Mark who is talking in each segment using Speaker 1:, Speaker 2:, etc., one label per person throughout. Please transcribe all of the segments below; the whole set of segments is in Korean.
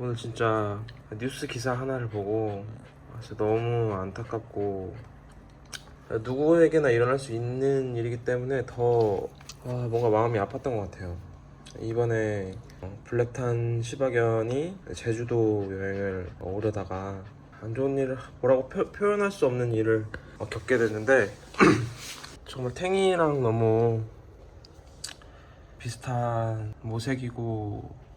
Speaker 1: 오늘 진짜 뉴스 기사 하나를 보고 진짜 너무 안타깝고 누구에게나 일어날 수 있는 일이기 때문에 더 아, 뭔가 마음이 아팠던 것 같아요. 이번에 어, 블랙탄 시바견이 제주도 여행을 어, 오려다가 안 좋은 일을 뭐라고 표, 표현할 수 없는 일을 어, 겪게 됐는데 정말 탱이랑 너무 비슷한 모색이고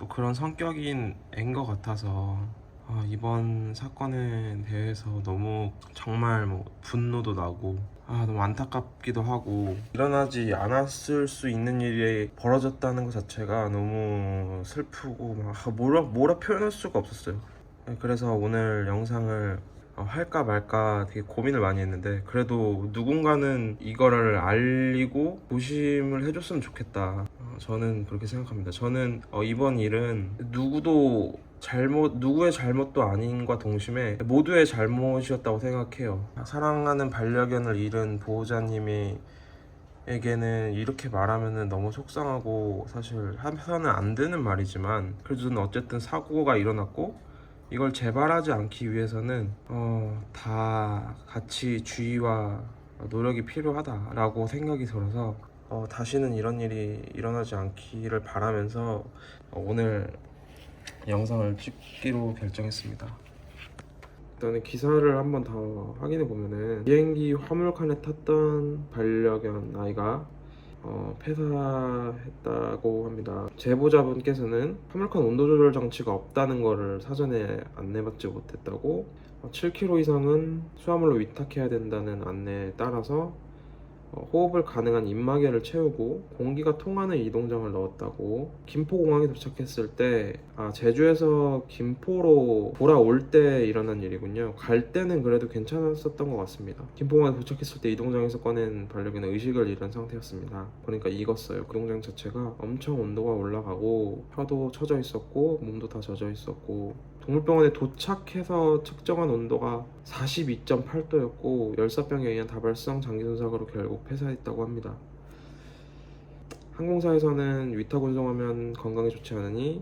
Speaker 1: 또 그런 성격인 앤 것 같아서 아, 이번 사건에 대해서 너무 정말 뭐 분노도 나고 아 너무 안타깝기도 하고 일어나지 않았을 수 있는 일이 벌어졌다는 것 자체가 너무 슬프고 막 아, 뭐라 뭐라 표현할 수가 없었어요. 그래서 오늘 영상을 어, 할까 말까 되게 고민을 많이 했는데 그래도 누군가는 이거를 알리고 조심을 해줬으면 좋겠다. 어, 저는 그렇게 생각합니다. 저는 어, 이번 일은 누구도 잘못 누구의 잘못도 아닌과 동심에 모두의 잘못이었다고 생각해요. 사랑하는 반려견을 잃은 보호자님이 에게는 이렇게 말하면은 너무 속상하고 사실 해서는 안 되는 말이지만 그래도 어쨌든 사고가 일어났고 이걸 재발하지 않기 위해서는 어, 다 같이 주의와 노력이 필요하다라고 생각이 들어서 어, 다시는 이런 일이 일어나지 않기를 바라면서 어, 오늘 영상을 찍기로 결정했습니다. 일단은 기사를 한번 더 확인해 보면은 비행기 화물칸에 탔던 반려견 아이가 어, 폐사했다고 합니다. 제보자분께서는 화물칸 온도 조절 장치가 없다는 것을 사전에 안내받지 못했다고 어, 7kg 이상은 수화물로 위탁해야 된다는 안내에 따라서 어, 호흡을 가능한 입마개를 채우고 공기가 통하는 이동장을 넣었다고 김포공항에 도착했을 때 아, 제주에서 김포로 돌아올 때 일어난 일이군요. 갈 때는 그래도 괜찮았었던 것 같습니다. 김포공항에 도착했을 때 이동장에서 꺼낸 반려견은 의식을 잃은 상태였습니다. 보니까 익었어요. 그 이동장 자체가 엄청 온도가 올라가고 혀도 처져 있었고 몸도 다 젖어 있었고 동물병원에 도착해서 측정한 온도가 42.8도였고 열사병에 의한 다발성 장기전 사고로 결국 폐사했다고 합니다. 항공사에서는 위탁 운송하면 건강에 좋지 않으니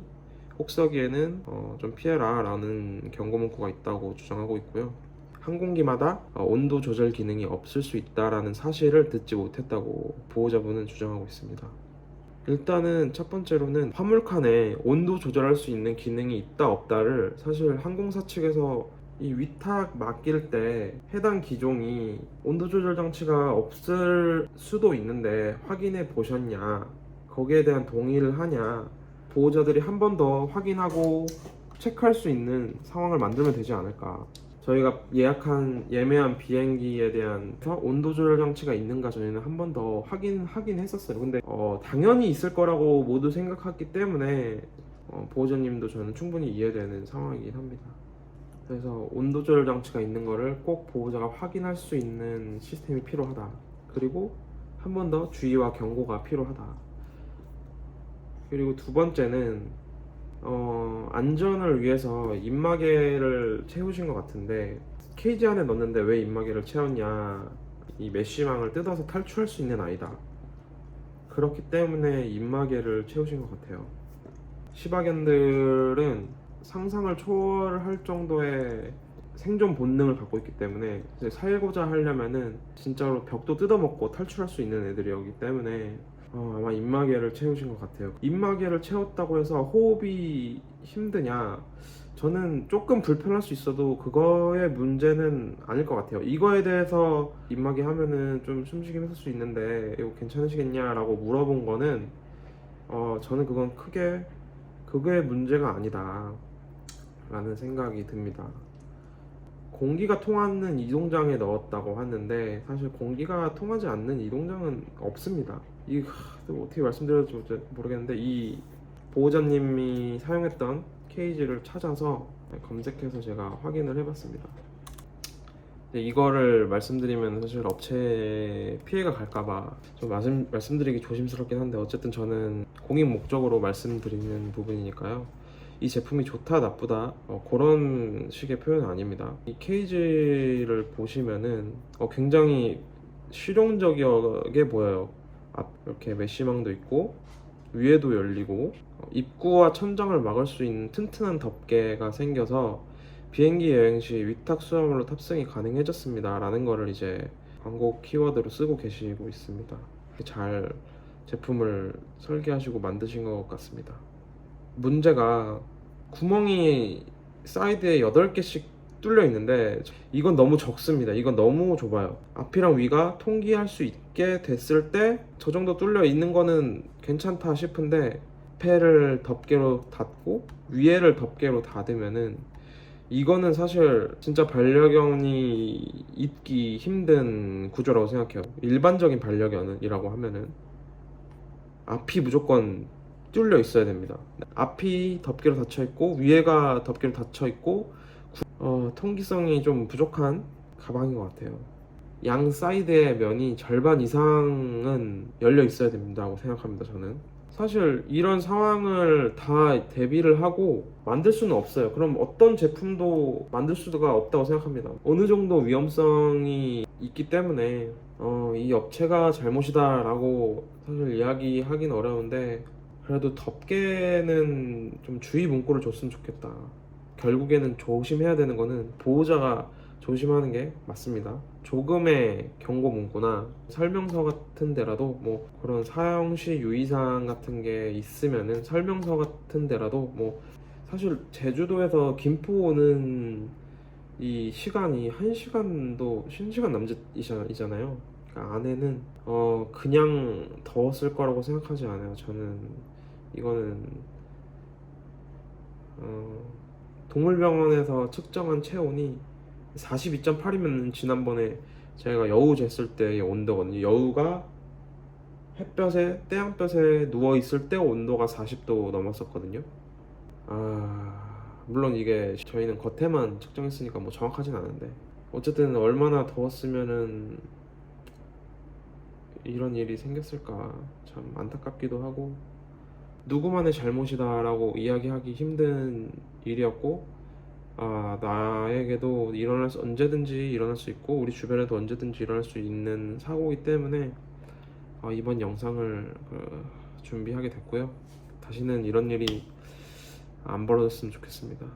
Speaker 1: 혹서기에는 어, 좀 피해라 라는 경고 문구가 있다고 주장하고 있고요. 항공기마다 어, 온도 조절 기능이 없을 수 있다라는 사실을 듣지 못했다고 보호자분은 주장하고 있습니다. 일단은 첫 번째로는 화물칸에 온도 조절할 수 있는 기능이 있다 없다를 사실 항공사 측에서 이 위탁 맡길 때 해당 기종이 온도 조절 장치가 없을 수도 있는데 확인해 보셨냐 거기에 대한 동의를 하냐 보호자들이 한 번 더 확인하고 체크할 수 있는 상황을 만들면 되지 않을까 저희가 예약한 예매한 비행기에 대한 온도 조절 장치가 있는가 저희는 한 번 더 확인하긴 했었어요. 근데 어, 당연히 있을 거라고 모두 생각했기 때문에 어, 보호자님도 저는 충분히 이해되는 상황이긴 합니다. 그래서 온도 조절 장치가 있는 거를 꼭 보호자가 확인할 수 있는 시스템이 필요하다. 그리고 한 번 더 주의와 경고가 필요하다. 그리고 두 번째는 어, 안전을 위해서 입마개를 채우신 것 같은데 케이지 안에 넣는데 왜 입마개를 채웠냐? 이 메쉬망을 뜯어서 탈출할 수 있는 아이다. 그렇기 때문에 입마개를 채우신 것 같아요. 시바견들은 상상을 초월할 정도의 생존 본능을 갖고 있기 때문에 살고자 하려면은 진짜로 벽도 뜯어먹고 탈출할 수 있는 애들이었기 때문에 어, 아마 입마개를 채우신 것 같아요. 입마개를 채웠다고 해서 호흡이 힘드냐? 저는 조금 불편할 수 있어도 그거의 문제는 아닐 것 같아요. 이거에 대해서 입마개 하면은 좀 숨쉬기 힘들 수 있는데 이거 괜찮으시겠냐라고 물어본 거는 어, 저는 그건 크게 그게 문제가 아니다. 라는 생각이 듭니다. 공기가 통하는 이동장에 넣었다고 하는데 사실 공기가 통하지 않는 이동장은 없습니다. 이 하, 어떻게 말씀드려야 될지 모르겠는데 이 보호자님이 사용했던 케이지를 찾아서 검색해서 제가 확인을 해봤습니다. 이거를 말씀드리면 사실 업체에 피해가 갈까봐 좀 말씀, 말씀드리기 조심스럽긴 한데 어쨌든 저는 공익 목적으로 말씀드리는 부분이니까요. 이 제품이 좋다 나쁘다 어, 그런 식의 표현은 아닙니다. 이 케이지를 보시면은 어, 굉장히 실용적이게 보여요. 앞 이렇게 메쉬망도 있고 위에도 열리고 어, 입구와 천장을 막을 수 있는 튼튼한 덮개가 생겨서 비행기 여행 시 위탁 수화물로 탑승이 가능해졌습니다. 라는 거를 이제 광고 키워드로 쓰고 계시고 있습니다. 잘 제품을 설계하시고 만드신 것 같습니다. 문제가 구멍이 사이드에 8개씩 뚫려 있는데 이건 너무 적습니다. 이건 너무 좁아요. 앞이랑 위가 통기할 수 있게 됐을 때 저 정도 뚫려 있는 거는 괜찮다 싶은데 앞에를 덮개로 닫고 위에를 덮개로 닫으면은 이거는 사실 진짜 반려견이 입기 힘든 구조라고 생각해요. 일반적인 반려견이라고 하면은 앞이 무조건 뚫려 있어야 됩니다. 앞이 덮개로 닫혀 있고 위에가 덮개로 닫혀 있고 구- 어, 통기성이 좀 부족한 가방인 것 같아요. 양 사이드의 면이 절반 이상은 열려 있어야 된다고 생각합니다. 저는 사실 이런 상황을 다 대비를 하고 만들 수는 없어요. 그럼 어떤 제품도 만들 수가 없다고 생각합니다. 어느 정도 위험성이 있기 때문에 어, 이 업체가 잘못이다라고 사실 이야기하기는 어려운데 그래도 덮개는 좀 주의 문구를 줬으면 좋겠다. 결국에는 조심해야 되는 거는 보호자가 조심하는 게 맞습니다. 조금의 경고 문구나 설명서 같은 데라도 뭐 그런 사용 시 유의사항 같은 게 있으면은 설명서 같은 데라도 뭐 사실 제주도에서 김포 오는 이 시간이 한 시간도 쉰 시간 남짓이잖아요. 그러니까 안에는 어 그냥 더웠을 거라고 생각하지 않아요. 저는 이거는 어 동물병원에서 측정한 체온이 42.8이면 지난번에 제가 여우 쟀을 때의 온도거든요. 여우가 햇볕에 태양볕에 누워 있을 때 온도가 40도 넘었었거든요. 아 물론 이게 저희는 겉에만 측정했으니까 뭐 정확하진 않은데 어쨌든 얼마나 더웠으면은 이런 일이 생겼을까 참 안타깝기도 하고 누구만의 잘못이다라고 이야기하기 힘든 일이었고 아 나에게도 일어날 수 언제든지 일어날 수 있고 우리 주변에도 언제든지 일어날 수 있는 사고이기 때문에 아, 이번 영상을 그, 준비하게 됐고요. 다시는 이런 일이 안 벌어졌으면 좋겠습니다